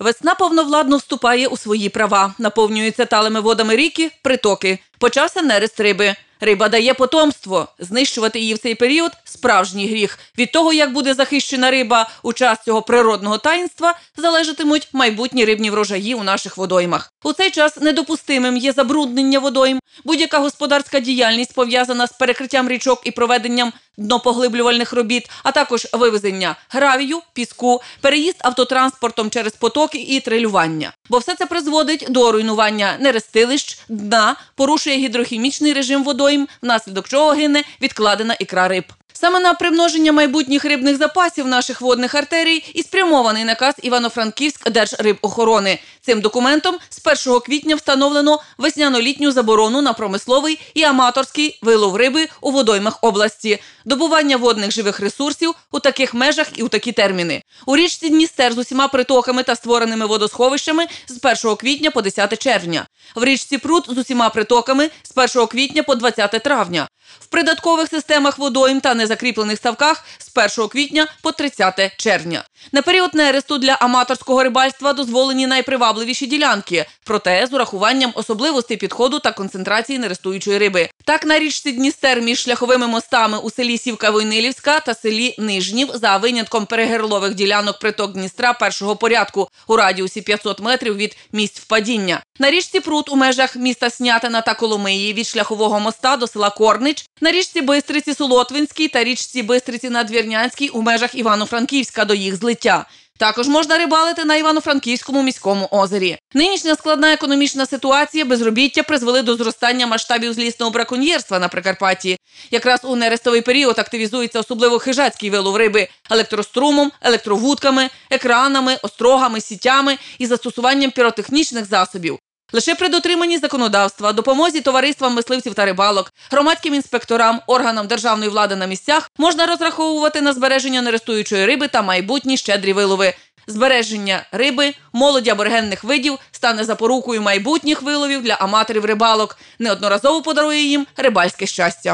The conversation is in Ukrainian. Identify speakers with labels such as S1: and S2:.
S1: Весна повновладно вступає у свої права. Наповнюються талими водами ріки, притоки. Почався нерест риби. Риба дає потомство. Знищувати її в цей період справжній гріх. Від того, як буде захищена риба у час цього природного таїнства, залежатимуть майбутні рибні врожаї у наших водоймах. У цей час недопустимим є забруднення водойм. Будь-яка господарська діяльність пов'язана з перекриттям річок і проведенням днопоглиблювальних робіт, а також вивезення гравію, піску, переїзд автотранспортом через потоки і трилювання. Бо все це призводить до руйнування нерестилищ, дна, порушує гідрохімічний режим водойм, внаслідок чого гине відкладена ікра риб. Саме на примноження майбутніх рибних запасів наших водних артерій і спрямований наказ Івано-Франківськ Держрибохорони. Цим документом з 1 квітня встановлено весняно-літню заборону на промисловий і аматорський вилов риби у водоймах області, добування водних живих ресурсів у таких межах і у такі терміни. У річці Дністер з усіма притоками та створеними водосховищами з 1 квітня по 10 червня. В річці Прут з усіма притоками з 1 квітня по 20 травня. В придаткових системах водойм та незакріплених ставках з 1 квітня по 30 червня. На період нересту для аматорського рибальства дозволені найпривабливіші ділянки, проте з урахуванням особливостей підходу та концентрації нерестуючої риби. Так на річці Дністер між шляховими мостами у селі Сівка-Войнилівська та селі Нижнів за винятком перегерлових ділянок приток Дністра першого порядку у радіусі 500 метрів від місць впадіння. На річці Прут у межах міста Снятина та Коломиї від шляхового моста до села Корнич, на річці Бистриці Солотвинській та річці Бистриці Надвірнянській у межах Івано-Франківська до їх злиття. Також можна рибалити на Івано-Франківському міському озері. Нинішня складна економічна ситуація безробіття призвели до зростання масштабів злісного браконьєрства на Прикарпатті. Якраз у нерестовий період активізується особливо хижацький вилов риби електрострумом, електровудками, екранами, острогами, сітями і застосуванням піротехнічних засобів. Лише при дотриманні законодавства, допомозі товариствам мисливців та рибалок, громадським інспекторам, органам державної влади на місцях можна розраховувати на збереження нерестуючої риби та майбутні щедрі вилови. Збереження риби, молоді аборигенних видів стане запорукою майбутніх виловів для аматорів рибалок. Неодноразово подарує їм рибальське щастя.